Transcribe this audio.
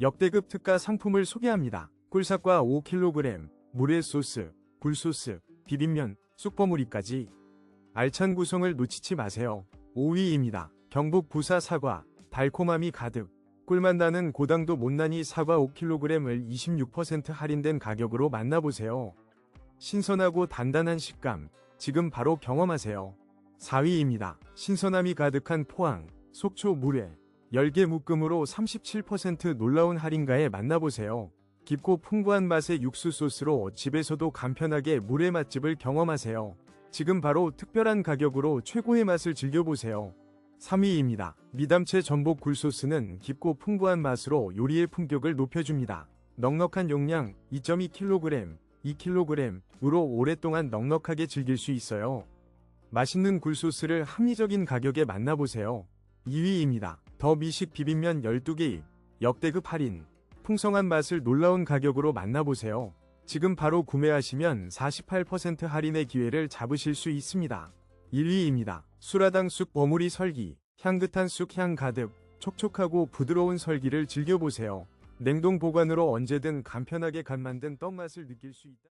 역대급 특가 상품을 소개합니다. 꿀삭과 5kg, 물회 소스, 굴소스, 비빔면, 쑥버무리까지 알찬 구성을 놓치지 마세요. 5위입니다. 경북 부사 사과, 달콤함이 가득, 꿀맛 나는 고당도 못난이 사과 5kg을 26% 할인된 가격으로 만나보세요. 신선하고 단단한 식감, 지금 바로 경험하세요. 4위입니다. 신선함이 가득한 포항, 속초 물회, 열개 묶음으로 37% 놀라운 할인가에 만나보세요. 깊고 풍부한 맛의 육수 소스로 집에서도 간편하게 물회 맛집을 경험하세요. 지금 바로 특별한 가격으로 최고의 맛을 즐겨보세요. 3위입니다. 미담채 전복 굴소스는 깊고 풍부한 맛으로 요리의 품격을 높여줍니다. 넉넉한 용량 2.2kg, 2kg으로 오랫동안 넉넉하게 즐길 수 있어요. 맛있는 굴소스를 합리적인 가격에 만나보세요. 2위입니다. 더 미식 비빔면 12개 역대급 할인. 풍성한 맛을 놀라운 가격으로 만나보세요. 지금 바로 구매하시면 48% 할인의 기회를 잡으실 수 있습니다. 1위입니다. 수라당 쑥 버무리 설기. 향긋한 쑥 향 가득, 촉촉하고 부드러운 설기를 즐겨보세요. 냉동 보관으로 언제든 간편하게 간 만든 떡 맛을 느낄 수 있다.